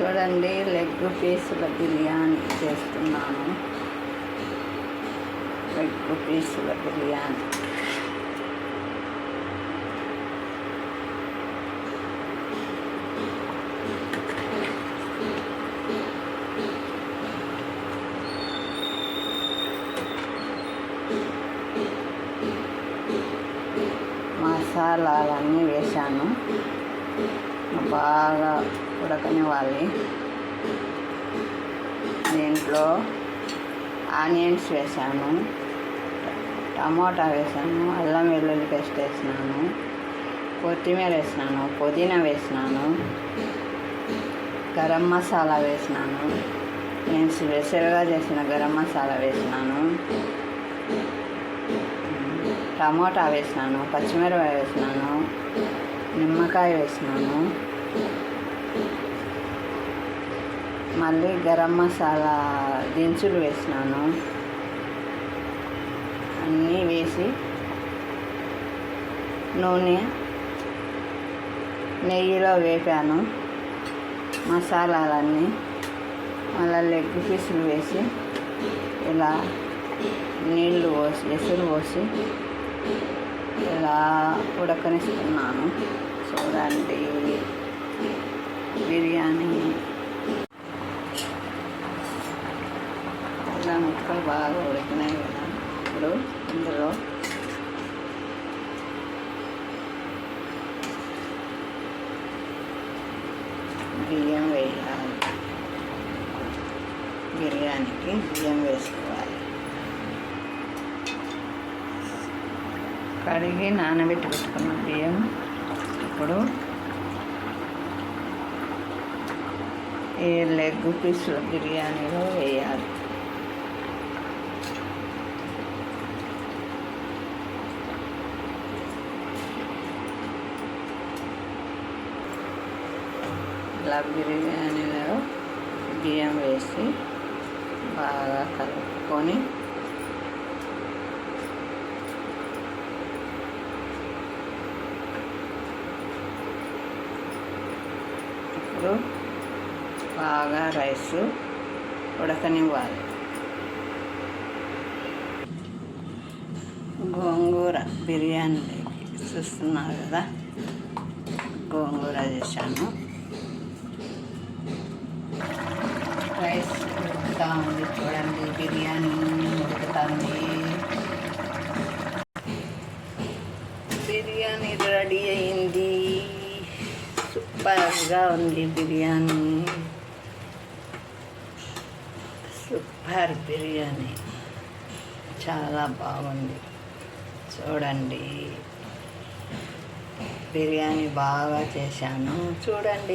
చూడండి లెగ్ పీసుల బిర్యానీ చేస్తున్నాను. లెగ్ పీసుల బిర్యానీ. మసాలాలన్నీ వేశాను. బాగా ఉడకనివ్వాలి దీంట్లో ఆనియన్స్ వేసాను టమాటా వేసాను అల్లం వెల్లుల్లి పేస్ట్ వేసినాను కొత్తిమీర వేసినాను పుదీనా వేసినాను గరం మసాలా వేసినాను నేను స్పెషల్గా చేసిన గరం మసాలా వేసినాను టమోటా వేసినాను పచ్చిమిరపకాయ వేసినాను నిమ్మకాయ వేసినాను మళ్ళీ గరం మసాలా దినుసులు వేసినాను. అన్నీ వేసి నూనె నెయ్యిలో వేపాను. మసాలాలన్నీ మళ్ళీ లెగ్ పీసులు వేసి ఇలా నీళ్ళు పోసి ఎసురు పోసి ఇలా ఉడకనిస్తున్నాను. చూడండి. బిర్యానీ ఇలా ముక్కలు బాగా ఉడికినాయి కదా. ఇప్పుడు ఇందులో బియ్యం వేయాలి. బిర్యానీకి బియ్యం వేసుకోవాలి. కడిగి నానబెట్టి పెట్టుకున్న బియ్యం ఇప్పుడు ఈ లెగ్ పీసులు బిర్యానీలో వేయాలి. ఇలా బిర్యానీలో బియ్యం వేసి బాగా కలుపుకొని ఇప్పుడు బాగా రైస్ ఉడకనివ్వాలి. గోంగూర బిర్యానీ చూస్తున్నారు కదా? గోంగూర చేశాను రైస్ ఉడుకుతా ఉంది చూడండి బిర్యానీ ఉడుకుతుంది బిర్యానీ రెడీ అయింది. సూపర్గా ఉంది బిర్యానీ. సూపర్ బిర్యానీ. చాలా బాగుంది. చూడండి. బిర్యానీ బాగా చేశాను. చూడండి.